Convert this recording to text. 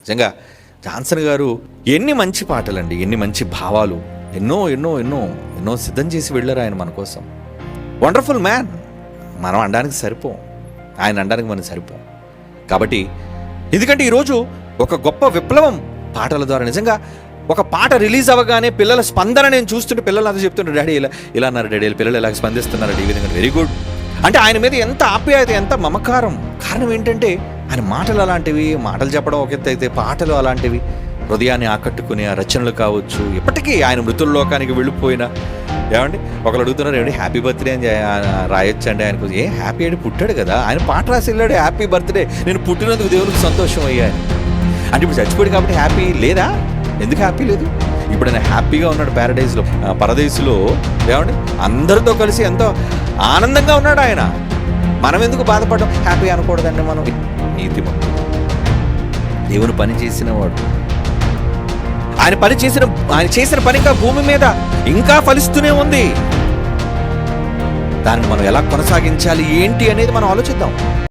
నిజంగా జాన్సన్ గారు ఎన్ని మంచి పాటలండి ఎన్ని మంచి భావాలు. ఎన్నో ఎన్నో ఎన్నో ఎన్నో సిద్ధం చేసి వెళ్ళారు ఆయన మన కోసం. వండర్ఫుల్ మ్యాన్ మనం అనడానికి సరిపోం. ఆయన అనడానికి మనం సరిపోం. కాబట్టి ఎందుకంటే ఈరోజు ఒక గొప్ప విప్లవం పాటల ద్వారా నిజంగా ఒక పాట రిలీజ్ అవ్వగానే పిల్లల స్పందన నేను చూస్తుంటే పిల్లలు అంతా చెప్తుంటారు డాడీ ఇలా ఇలా అన్నారు డాడీ పిల్లలు ఇలా స్పందిస్తున్నారు ఈ విధంగా వెరీ గుడ్. అంటే ఆయన మీద ఎంత ఆప్యాయత ఎంత మమకారం. కారణం ఏంటంటే ఆయన మాటలు అలాంటివి మాటలు చెప్పడం ఒక ఎత్తు అయితే పాటలు అలాంటివి హృదయాన్ని ఆకట్టుకునే ఆ రచనలు కావచ్చు. ఇప్పటికీ ఆయన మృతుల లోకానికి వెళ్ళిపోయిన ఏమండి? ఒకరు అడుగుతున్నారు ఏమండి హ్యాపీ బర్త్డే అని రాయొచ్చండి రాయొచ్చు అండి ఆయనకు ఏ హ్యాపీ అని పుట్టాడు కదా. ఆయన పాట రాసి వెళ్ళాడు హ్యాపీ బర్త్డే నేను పుట్టినందుకు దేవునికి సంతోషం అయ్యాను అంటే ఇప్పుడు చచ్చిపోయాడు కాబట్టి హ్యాపీ లేదా? ఎందుకు హ్యాపీ లేదు? ఇప్పుడు ఆయన హ్యాపీగా ఉన్నాడు ప్యారడైజ్లో పరదేశులో ఏమండి? అందరితో కలిసి ఎంతో ఆనందంగా ఉన్నాడు ఆయన. మనం ఎందుకు బాధపడడం? హ్యాపీ అనకూడదండి మనం. నీతి దేవుడు పని చేసిన వాడు ఆయన పని చేసిన ఆయన చేసిన పని ఇంకా భూమి మీద ఇంకా ఫలిస్తూనే ఉంది. దాన్ని మనం ఎలా కొనసాగించాలి ఏంటి అనేది మనం ఆలోచిద్దాం.